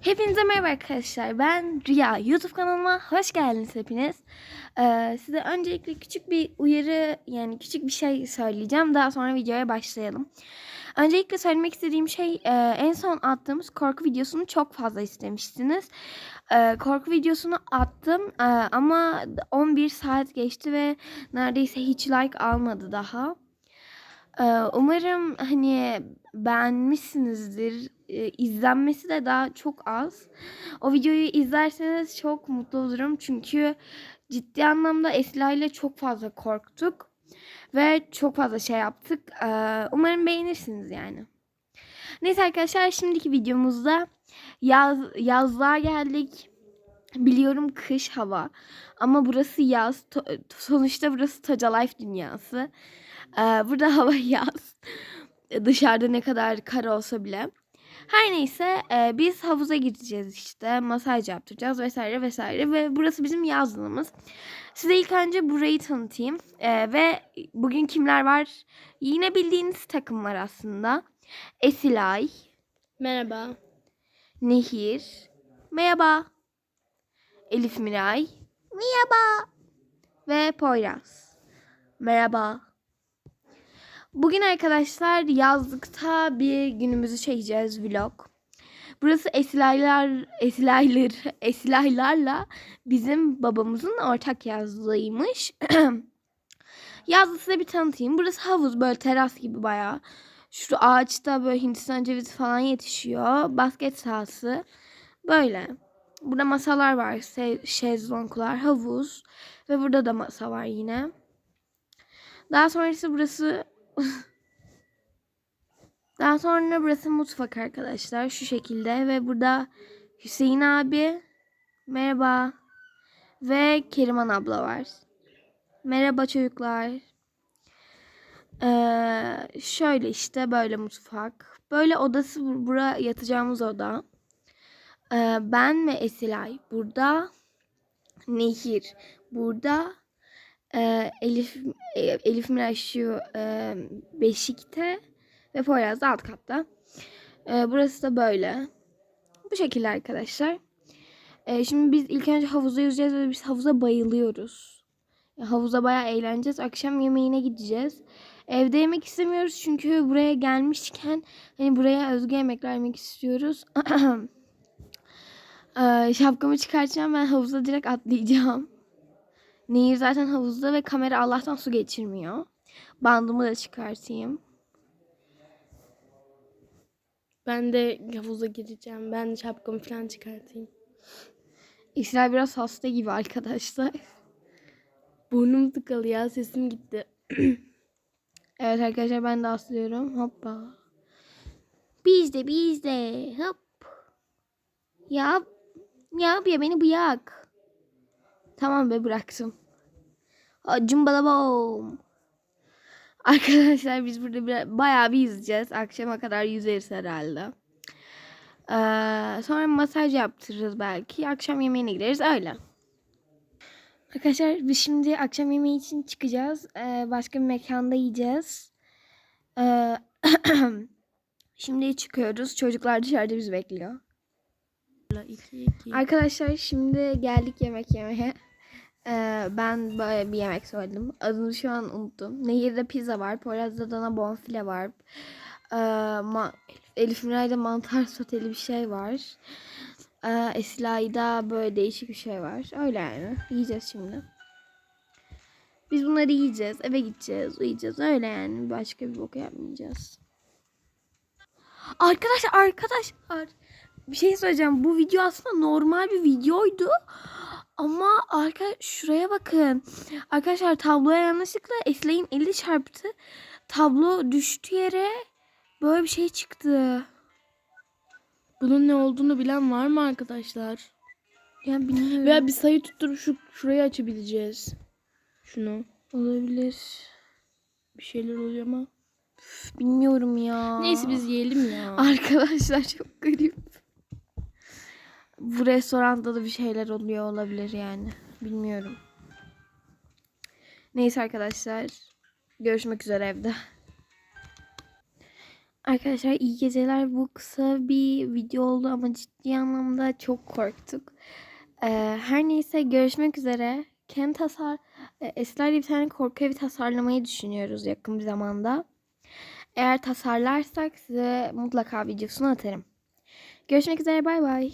Hepinize merhaba arkadaşlar. Ben Rüya. YouTube kanalıma hoş geldiniz hepiniz. Ee, size öncelikle küçük bir uyarı yani küçük bir şey söyleyeceğim. Daha sonra videoya başlayalım. Öncelikle söylemek istediğim şey e, en son attığımız korku videosunu çok fazla istemiştiniz. Ee, korku videosunu attım e, ama 11 saat geçti ve neredeyse hiç like almadı daha. Ee, Umarım hani beğenmişsinizdir. Ee, İzlenmesi de daha çok az. O videoyu izlerseniz çok mutlu olurum. Çünkü ciddi anlamda Esra ile çok fazla korktuk. Ve çok fazla şey yaptık. Ee, Umarım beğenirsiniz yani. Neyse arkadaşlar şimdiki videomuzda yaz, yazlığa geldik. Biliyorum kış hava ama burası yaz. Sonuçta burası Toca Life dünyası. Ee, burada hava yaz. Dışarıda ne kadar kar olsa bile. Her neyse e, biz havuza gideceğiz işte. Masaj yaptıracağız vesaire vesaire. Ve burası bizim yazlığımız. Size ilk önce burayı tanıtayım. Ee, ve bugün kimler var? Yine bildiğiniz takım var aslında. Esilay, Merhaba. Nehir, merhaba. Elif Miray, merhaba. Ve Poyraz, merhaba. Bugün arkadaşlar yazlıkta bir günümüzü çekeceğiz vlog. Burası Esilaylar, Esilaylar, Esilaylarla bizim babamızın ortak yazlığıymış. Yazlığı size bir tanıtayım. Burası havuz böyle teras gibi bayağı. Şu ağaçta böyle Hindistan cevizi falan yetişiyor. Basket sahası. Böyle. Burada masalar var. Şezlonglar, havuz. Ve burada da masa var yine. Daha sonrası burası Daha sonra burası mutfak arkadaşlar. Şu şekilde ve burada Hüseyin abi merhaba ve Keriman abla var. Merhaba çocuklar. Ee, şöyle işte böyle mutfak. Böyle odası bur- bura yatacağımız oda. Ee, ben ve Esilay burada. Nehir burada. Ee, Elif e, Elif Miray şu e, beşikte ve Poyraz da alt katta. Ee, burası da böyle. Bu şekilde arkadaşlar. Ee, şimdi biz ilk önce havuza yüzeceğiz ve biz havuza bayılıyoruz. Havuza bayağı eğleneceğiz. Akşam yemeğine gideceğiz. Evde yemek istemiyoruz çünkü buraya gelmişken hani buraya özgü yemekler yemek istiyoruz. Şapkamı çıkartacağım ben havuza direkt atlayacağım. Nehir zaten havuzda ve kamera Allah'tan su geçirmiyor. Bandımı da çıkartayım. Ben de havuza gireceğim. Ben de şapkamı falan çıkartayım. İsrail biraz hasta gibi arkadaşlar. Burnum tıkalı ya sesim gitti. Evet arkadaşlar ben de aslıyorum. Hoppa. Biz de biz de. Hop. Yap. Yap ya beni bırak. Tamam be bıraktım. Cumbalabom. Arkadaşlar biz burada bir, bayağı bir yüzeceğiz. Akşama kadar yüzeriz herhalde. Ee, sonra masaj yaptırırız belki. Akşam yemeğine gideriz öyle. Arkadaşlar biz şimdi akşam yemeği için çıkacağız. Ee, başka bir mekanda yiyeceğiz. Ee, şimdi çıkıyoruz. Çocuklar dışarıda bizi bekliyor. Arkadaşlar şimdi geldik yemek yemeye. Ee, ben böyle bir yemek söyledim. Adını şu an unuttum. Nehir'de pizza var. Poyraz'da dana bonfile var. Ee, ma- Elif Miray'da mantar soteli bir şey var. Ee, Esilay'da böyle değişik bir şey var. Öyle yani. Yiyeceğiz şimdi. Biz bunları yiyeceğiz. Eve gideceğiz. Uyuyacağız. Öyle yani. Başka bir bok yapmayacağız. Arkadaşlar arkadaşlar bir şey söyleyeceğim. Bu video aslında normal bir videoydu. Ama arka şuraya bakın. Arkadaşlar tabloya yanlışlıkla Eslay'ın eli çarptı. Tablo düştü yere. Böyle bir şey çıktı. Bunun ne olduğunu bilen var mı arkadaşlar? Ya bilmiyorum. Veya bir sayı tutturup şu şurayı açabileceğiz. Şunu. olabilir. Bir şeyler oluyor ama. Bilmiyorum ya. Neyse biz yiyelim ya. Arkadaşlar çok garip. Bu restoranda da bir şeyler oluyor olabilir yani. Bilmiyorum. Neyse arkadaşlar. Görüşmek üzere evde. Arkadaşlar iyi geceler. Bu kısa bir video oldu ama ciddi anlamda çok korktuk. Ee, her neyse görüşmek üzere. Kendi tasar e, Esra'yla bir tane korku evi tasarlamayı düşünüyoruz yakın bir zamanda. Eğer tasarlarsak size mutlaka videosunu atarım. Görüşmek üzere bay bay.